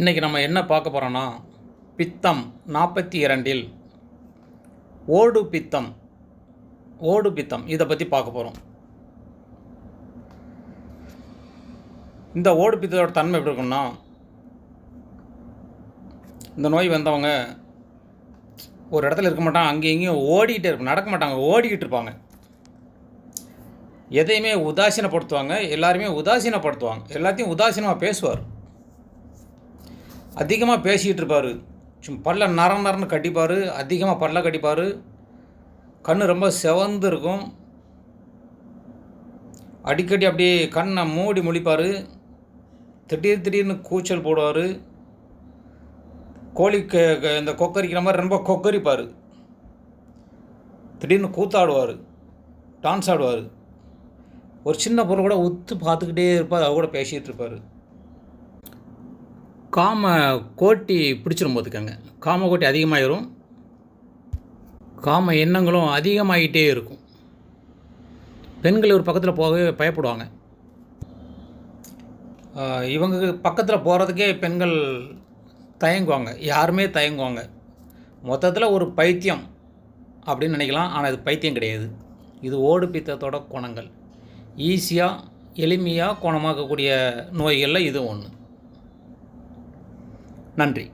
இன்றைக்கி நம்ம என்ன பார்க்க போகிறோன்னா பித்தம் நாற்பத்தி இரண்டில் ஓடு பித்தம் ஓடு பித்தம் இதை பற்றி பார்க்க போகிறோம் இந்த ஓடு பித்தத்தோட தன்மை எப்படி இருக்குன்னா இந்த நோய் வந்தவங்க ஒரு இடத்துல இருக்க மாட்டாங்க அங்கேயும் இங்கேயும் ஓடிக்கிட்டே இருக்கும் நடக்க மாட்டாங்க ஓடிக்கிட்டு இருப்பாங்க. எதையுமே உதாசீனப்படுத்துவாங்க எல்லாருமே உதாசீனப்படுத்துவாங்க எல்லாத்தையும் உதாசீனமாக பேசுவார். அதிகமாக பேசிக்கிட்டு இருப்பார். சும்மா பல்ல நர நரன்னு கட்டிப்பார் அதிகமாக பல்ல கட்டிப்பார். கண் ரொம்ப செவந்து இருக்கும். அடிக்கடி அப்படியே கண்ணை மூடி முழிப்பார். திடீர் திடீர்னு கூச்சல் போடுவார். கோழி க க- இந்த கொக்கரிக்கிற மாதிரி ரொம்ப கொக்கரிப்பார். திடீர்னு கூத்தாடுவார். டான்ஸ் ஆடுவார். ஒரு சின்ன பொருள் கூட உத்து பார்த்துக்கிட்டே இருப்பார் அவ கூட பேசிகிட்டு இருப்பார். காம கோட்டி பிடிச்சிரும் போதுக்கங்க காம கோட்டி அதிகமாயிரும். காம எண்ணங்களும் அதிகமாகிட்டே இருக்கும். பெண்கள் ஒரு பக்கத்தில் போகவே பயப்படுவாங்க. இவங்க பக்கத்தில் போகிறதுக்கே பெண்கள் தயங்குவாங்க. யாருமே தயங்குவாங்க. மொத்தத்தில் ஒரு பைத்தியம் அப்படின்னு நினைக்கலாம். ஆனால் இது பைத்தியம் கிடையாது. இது ஓடு பித்தத்தோட குணங்கள். ஈஸியாக எளிமையாக குணமாக்கக்கூடிய நோய்களில் இது ஒன்று நன்றி.